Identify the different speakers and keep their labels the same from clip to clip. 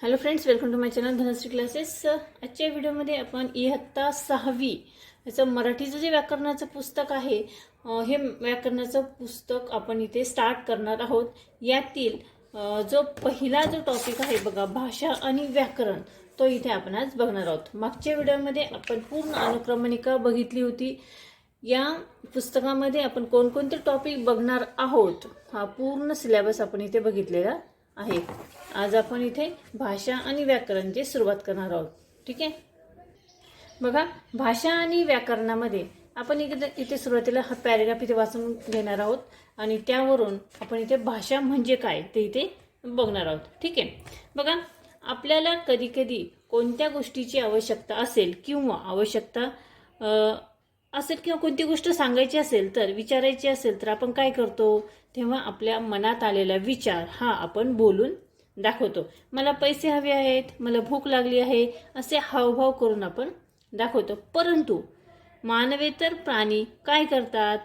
Speaker 1: Hello friends welcome to my channel Dhanashree classes आजच्या व्हिडिओमध्ये आपण इयत्ता सहावी याचं मराठीचं जे व्याकरणाचं पुस्तक आहे हे व्याकरणाचं पुस्तक आपण इथे स्टार्ट करणार आहोत. यातील जो पहिला जो टॉपिक आहे बघा भाषा आणि व्याकरण तो इथे आपण आज बघणार आहोत. मागच्या व्हिडिओमध्ये आपण पूर्ण अनुक्रमणिका बघितली होती. या पुस्तकामध्ये आपण कोणकोणते टॉपिक बघणार आहोत हा पूर्ण सिलेबस आपण इथे बघितलेला आहे. आज आपण इथे भाषा आणि व्याकरणची सुरुवात करणार आहोत. ठीक आहे? बघा भाषा आणि व्याकरणामध्ये आपण इथे इथे सुरुवातीला हा पॅरेग्राफ इथे वाचून घेणार आहोत आणि त्यावरून आपण इथे भाषा म्हणजे काय ते इथे बघणार आहोत. ठीक आहे? बघा आपल्याला कधी कधी कोणत्या गोष्टीची आवश्यकता असेल किंवा आवश्यकता असेल किंवा कोणती गोष्ट सांगायची असेल तर विचारायची असेल तर आपण काय करतो? तेव्हा आपल्या मनात आलेला विचार हा आपण बोलून दाखवतो. मला पैसे हवे आहेत मला भूक लागली आहे असे हावभाव करून आपण दाखवतो. परंतु मानवेतर प्राणी काय करतात?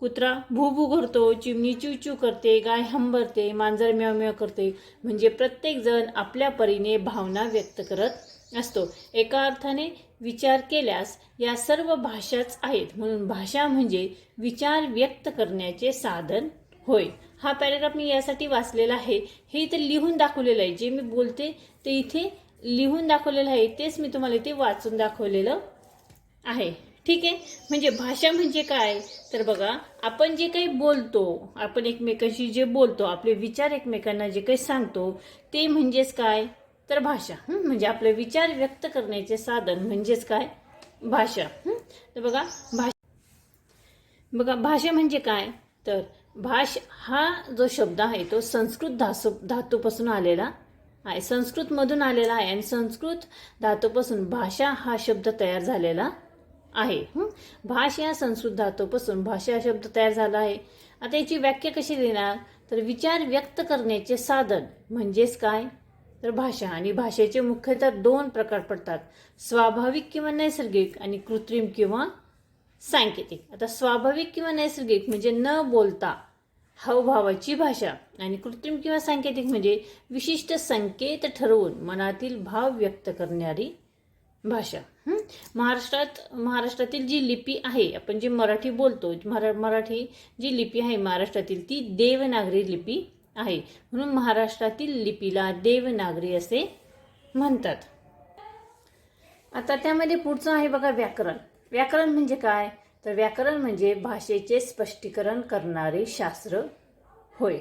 Speaker 1: कुत्रा भू भू करतो चिमणी चिव करते गाय हंबरते मांजर म्याव म्याव करते. म्हणजे प्रत्येकजण आपल्या परीने भावना व्यक्त करत असतो. एका अर्थाने विचार केल्यास या सर्व भाषाच आहेत. म्हणून भाषा म्हणजे विचार व्यक्त करण्याचे साधन होय. हा पॅरेग्राफ मी यासाठी वाचलेला आहे. हे इथे लिहून दाखवलेलं आहे. जे मी बोलते ते इथे लिहून दाखवलेलं आहे. तेच मी तुम्हाला इथे वाचून दाखवलेलं आहे. ठीक आहे? म्हणजे भाषा म्हणजे काय? तर बघा आपण जे काही बोलतो आपण एकमेकांशी जे बोलतो आपले विचार एकमेकांना जे काही सांगतो ते म्हणजेच काय? तर भाषा. म्हणजे आपले विचार व्यक्त करण्याचे साधन म्हणजेच काय? भाषा. तर बघा भाषा बघा भाषा म्हणजे काय? तर भाष हा जो शब्द आहे तो संस्कृत धासू धातूपासून आलेला आहे. संस्कृतमधून आलेला आहे आणि संस्कृत धातूपासून भाषा हा शब्द तयार झालेला आहे. भाष या संस्कृत धातूपासून भाषा हा शब्द तयार झाला आहे. आता याची व्याख्या कशी देणार? तर विचार व्यक्त करण्याचे साधन म्हणजेच काय? तर भाषा आणि भाषेचे मुख्यतः दोन प्रकार पडतात. स्वाभाविक किंवा नैसर्गिक आणि कृत्रिम किंवा सांकेतिक. आता स्वाभाविक किंवा नैसर्गिक म्हणजे न बोलता हावभावाची भाषा. आणि कृत्रिम किंवा सांकेतिक म्हणजे विशिष्ट संकेत ठरवून मनातील भाव व्यक्त करणारी भाषा. महाराष्ट्रात महाराष्ट्रातील जी लिपी आहे आपण जी मराठी बोलतो मरा मराठी जी लिपी आहे महाराष्ट्रातील ती देवनागरी लिपी आहे. म्हणून महाराष्ट्रातील लिपीला देवनागरी असे म्हणतात. आता त्यामध्ये पुढचं आहे बघा व्याकरण. व्याकरण म्हणजे काय? तर व्याकरण म्हणजे भाषेचे स्पष्टीकरण करणारे शास्त्र होय.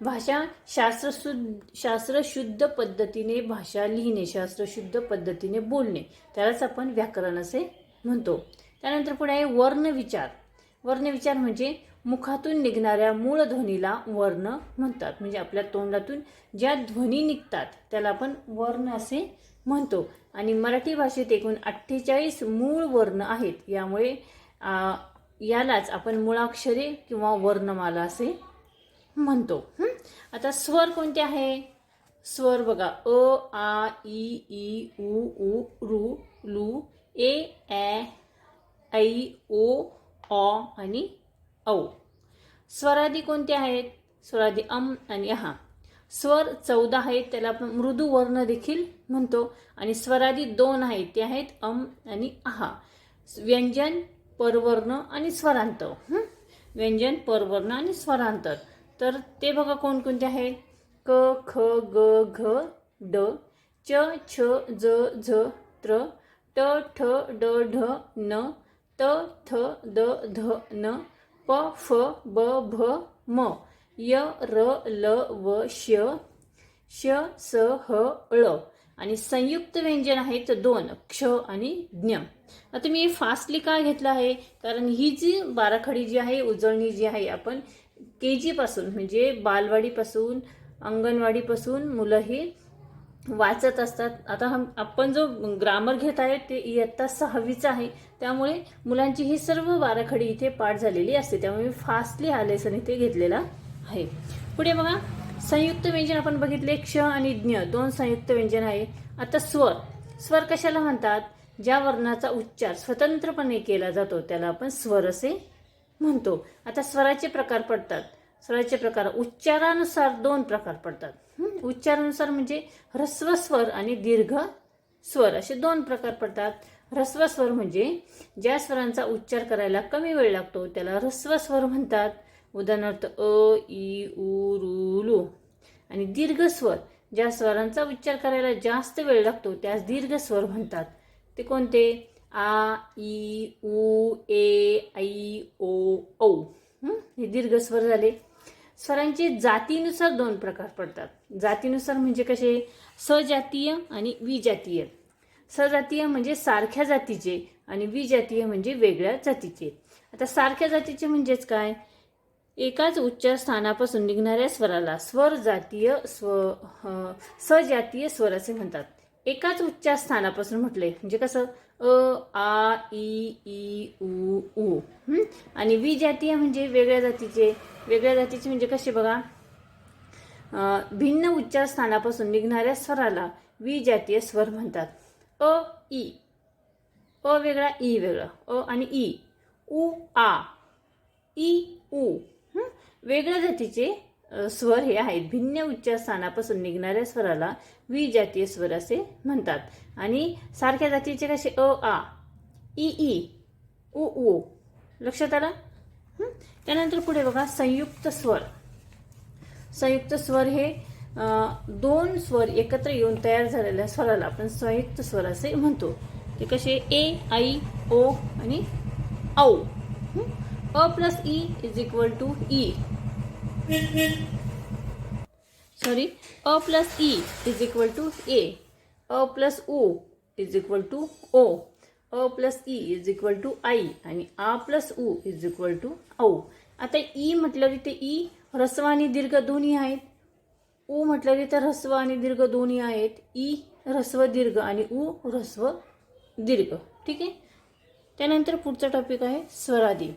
Speaker 1: भाषा शास्त्र शुद्ध शास्त्र शुद्ध पद्धतीने भाषा लिहिणे शास्त्र शुद्ध पद्धतीने बोलणे. त्यालाच आपण व्याकरण असे म्हणतो. त्यानंतर पुढे आहे वर्णविचार वर्णविचार म्हणजे मुखातून निघणाऱ्या मूळ ध्वनीला वर्ण म्हणतात. म्हणजे आपल्या तोंडातून ज्या ध्वनी निघतात त्याला आपण वर्ण असे म्हणतो. आणि मराठी भाषेत एकूण अठ्ठेचाळीस मूळ वर्ण आहेत. यामुळे यालाच आपण मुळाक्षरे किंवा वर्णमाला असे म्हणतो. आता स्वर कोणते आहे? स्वर बघा. अ आ इ ई उ उ रू लू ए ॲ ऐ ओ ऑ आणि औ. स्वरादी कोणते आहेत? स्वरादी अम आणि अहा. स्वर चौदा आहेत त्याला आपण मृदू वर्ण देखील म्हणतो. आणि स्वरादी दोन आहेत ते आहेत अम आणि आहा व्यंजन परवर्ण आणि स्वरांत व्यंजन परवर्ण आणि स्वरांतर. तर ते बघा कोणकोणते आहेत क ख ग घ ड च छ ज झ त्र ट ठ ड ढ न त थ द ध न प फ ब भ म य र ल व श श स ह ळ. आणि संयुक्त व्यंजन आहेत दोन क्ष आणि ज्ञ. आता मी फास्टली का घेतलं आहे? कारण ही जी बाराखडी जी आहे उजळणी जी आहे आपण के जीपासून म्हणजे बालवाडीपासून अंगणवाडीपासून मुलं ही वाचत असतात. आता हम आपण जो ग्रामर घेत आहे ते इयत्ता सहावीचा आहे. त्यामुळे मुलांची ही सर्व बाराखडी इथे पाठ झालेली असते. त्यामुळे मी फास्टली हा लेसन इथे घेतलेला आहे. पुढे बघा. संयुक्त व्यंजन आपण बघितले क्ष आणि ज्ञ दोन संयुक्त व्यंजन आहे आता स्वर. स्वर कशाला म्हणतात? ज्या वर्णाचा उच्चार स्वतंत्रपणे केला जातो त्याला आपण स्वर असे म्हणतो. आता स्वराचे प्रकार पडतात. स्वराचे प्रकार उच्चारानुसार दोन प्रकार पडतात. उच्चारानुसार म्हणजे ह्रस्व स्वर आणि दीर्घ स्वर असे दोन प्रकार पडतात. ह्रस्व स्वर म्हणजे ज्या स्वरांचा उच्चार करायला कमी वेळ लागतो त्याला ह्रस्व स्वर म्हणतात. उदाहरणार्थ अ ई उ रू लू. आणि दीर्घ स्वर ज्या स्वरांचा उच्चार करायला जास्त वेळ लागतो त्यास दीर्घ स्वर म्हणतात. ते कोणते? आ ई उ ए ऐ ओ औ. हे दीर्घ स्वर झाले. स्वरांचे जातीनुसार दोन प्रकार पडतात. जातीनुसार म्हणजे कसे? सजातीय आणि विजातीय. सजातीय म्हणजे सारख्या जातीचे आणि विजातीय म्हणजे वेगळ्या जातीचे. आता सारख्या जातीचे म्हणजेच काय? एकाच उच्चार स्थानापासून निघणाऱ्या स्वराला स्वर जातीय स्व सजातीय स्वर असे म्हणतात. एकाच उच्चार स्थानापासून म्हटले म्हणजे कसं? अ आ ई ई उ उ. हं? आणि विजातीय म्हणजे वेगळ्या जातीचे. वेगळ्या जातीचे म्हणजे कसे बघा? भिन्न उच्चार स्थानापासून निघणाऱ्या स्वराला विजातीय स्वर म्हणतात. अ ई अ वेगळा ई वेगळा. अ आणि ई उ आ. ई उ. वेगळ्या जातीचे स्वर हे आहेत. भिन्न उच्चारस्थानापासून निघणाऱ्या स्वराला विजातीय स्वर असे म्हणतात. आणि सारख्या जातीचे कसे? अ आ ई ई उ उ. लक्षात आलं? त्यानंतर पुढे बघा संयुक्त स्वर. संयुक्त स्वर हे दोन स्वर एकत्र येऊन तयार झालेल्या स्वराला आपण संयुक्त स्वर असे म्हणतो. ते कसे? ए आई ओ आणि औ. अ प्लस ई इज इक्वल टू ई सॉरी अ प्लस ई इज इक्वल टू ए. अ प्लस उ इज इक्वल टू ओ. अ प्लस ई इज इक्वल टू आई आणि आ प्लस उ इज इक्वल टू औ. आता ई म्हटलं इथे ई ह्रस्व आणि दीर्घ दोन्ही आहेत. ऊ म्हटलं तर ह्रस्व आणि दीर्घ दोन्ही आहेत. ई ह्रस्व दीर्घ आणि उ ह्रस्व दीर्घ. ठीक आहे? त्यानंतर पुढचा टॉपिक आहे स्वरादी.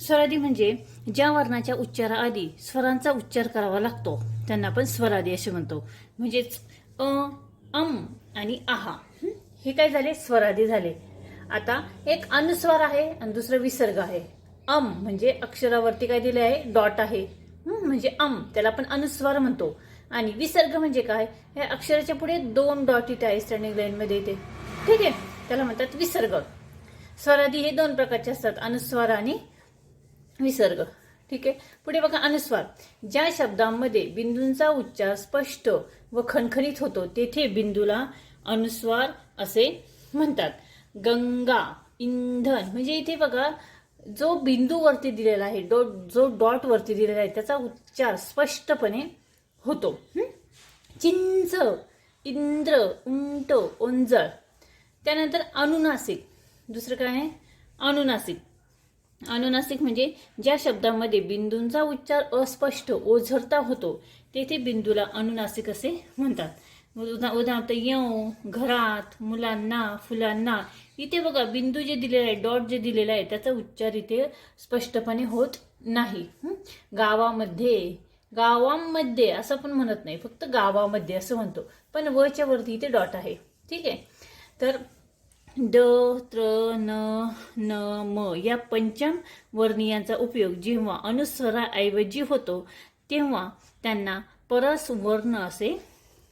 Speaker 1: स्वरादी म्हणजे ज्या वर्णाच्या उच्चाराआधी स्वरांचा उच्चार करावा लागतो त्यांना आपण स्वरादी असे म्हणतो. म्हणजेच अ अम आणि आहा. हे? काय झाले? स्वरादी झाले. आता एक अनुस्वार आहे आणि दुसरं विसर्ग आहे. अम म्हणजे अक्षरावरती काय दिले आहे? डॉट आहे. म्हणजे अम त्याला आपण अनुस्वार म्हणतो. आणि विसर्ग म्हणजे काय? हे अक्षराच्या पुढे दोन डॉट इथे आहे स्टँडिंग लाईन मध्ये इथे. ठीक आहे? त्याला म्हणतात विसर्ग. स्वरादी हे दोन प्रकारचे असतात अनुस्वार आणि विसर्ग ठीक आहे? पुढे बघा अनुस्वार. ज्या शब्दांमध्ये बिंदूंचा उच्चार स्पष्ट व खणखणीत होतो तेथे बिंदूला अनुस्वार असे म्हणतात. गंगा इंधन म्हणजे इथे बघा जो बिंदू वरती दिलेला आहे डॉट जो डॉट वरती दिलेला आहे त्याचा उच्चार स्पष्टपणे होतो. चिंच इंद्र उंट ओंजळ. त्यानंतर अनुनासिक. दुसरं काय आहे? अनुनासिक. अनुनासिक म्हणजे ज्या शब्दामध्ये बिंदूंचा उच्चार अस्पष्ट ओझरता होतो तेथे बिंदूला अनुनासिक असे म्हणतात. उदा उदाहरणार्थ यव घरात मुलांना फुलांना इथे बघा बिंदू जे दिलेला आहे डॉट जे दिलेला आहे त्याचा उच्चार इथे स्पष्टपणे होत नाही. गावामध्ये गावांमध्ये असं पण म्हणत नाही फक्त गावामध्ये असं म्हणतो. पण वच्या वरती इथे डॉट आहे. ठीक आहे? तर ड त्र न न म या पंचम वर्णीयांचा उपयोग जेव्हा अनुस्वराऐवजी होतो तेव्हा त्यांना परस वर्ण असे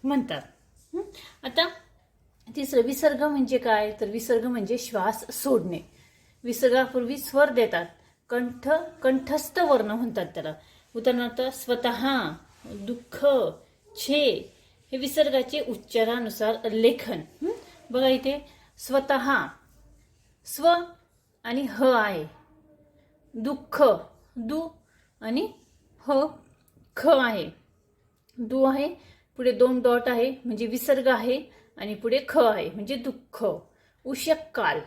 Speaker 1: म्हणतात. आता तिसरं विसर्ग म्हणजे काय? तर विसर्ग म्हणजे श्वास सोडणे. विसर्गापूर्वी स्वर देतात. कंठ कंठस्थ वर्ण म्हणतात त्याला. उदाहरणार्थ स्वतः दुःख छे हे विसर्गाचे उच्चारानुसार लेखन. बघा इथे स्वतः. स्व आणि ह आहे. दुःख दु आणि ह ख आहे. दु आहे पुढे दोन डॉट आहे म्हणजे विसर्ग आहे आणि पुढे ख आहे म्हणजे दुःख. उषक काल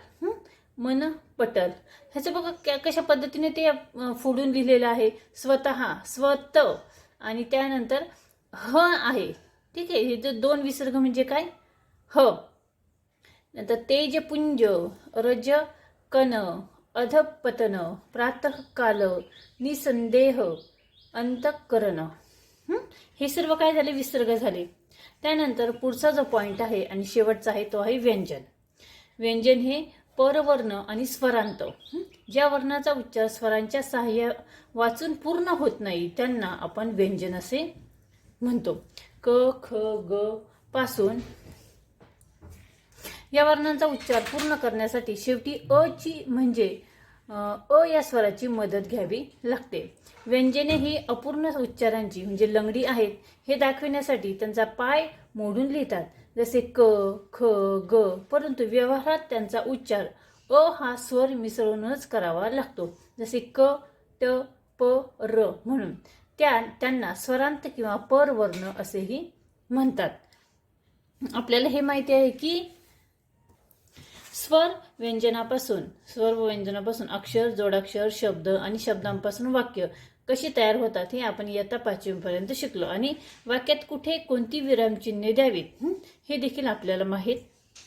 Speaker 1: मन पटल. ह्याचं बघा क- कशा पद्धतीने ते फोडून लिहिलेलं आहे? स्वतः स्वत आणि त्यानंतर ह आहे. ठीक आहे हे दोन विसर्ग म्हणजे काय? ह. नंतर तेजपुंज रज कन अधपतन प्रातःकाल निसंदेह अंतकरण. हे? सर्व काय झाले? विसर्ग झाले. त्यानंतर पुढचा जो पॉईंट आहे आणि शेवटचा आहे तो आहे व्यंजन. व्यंजन हे परवर्ण आणि स्वरांत. ज्या वर्णाचा उच्चार स्वरांच्या सहाय्य वाचून पूर्ण होत नाही त्यांना आपण व्यंजन असे म्हणतो. क ख ग पासून या वर्णांचा उच्चार पूर्ण करण्यासाठी शेवटी अ ची म्हणजे अ या स्वराची मदत घ्यावी लागते. व्यंजने ही अपूर्ण उच्चारांची म्हणजे लंगडी आहेत हे दाखविण्यासाठी त्यांचा पाय मोडून लिहितात. जसे क ख ग परंतु व्यवहारात त्यांचा उच्चार अ हा स्वर मिसळूनच करावा लागतो. जसे क ट प र म्हणून. त्या त्यांना स्वरांत किंवा परवर्ण असेही म्हणतात. आपल्याला हे माहिती आहे की स्वर व्यंजनापासून स्वर व व्यंजनापासून अक्षर जोडाक्षर शब्द आणि शब्दांपासून वाक्य कशी तयार होतात हे आपण इयत्ता पाचवीपर्यंत शिकलो. आणि वाक्यात कुठे कोणती विरामचिन्हे द्यावीत हे देखील आपल्याला माहीत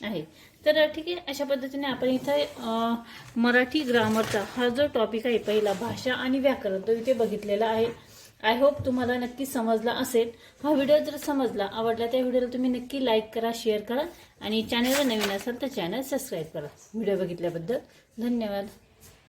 Speaker 1: आहे. तर ठीक आहे अशा पद्धतीने आपण इथं मराठी ग्रामरचा हा जो टॉपिक आहे पहिला भाषा आणि व्याकरण तो इथे बघितलेला आहे. आय होप तुम्हाला नक्की समजला असेल. हा व्हिडिओ जर समजला आवडला त्या व्हिडिओला तुम्ही नक्की लाईक करा शेअर करा आणि चॅनलवर नवीन असाल तर चॅनल सबस्क्राईब करा. व्हिडिओ बघितल्याबद्दल धन्यवाद.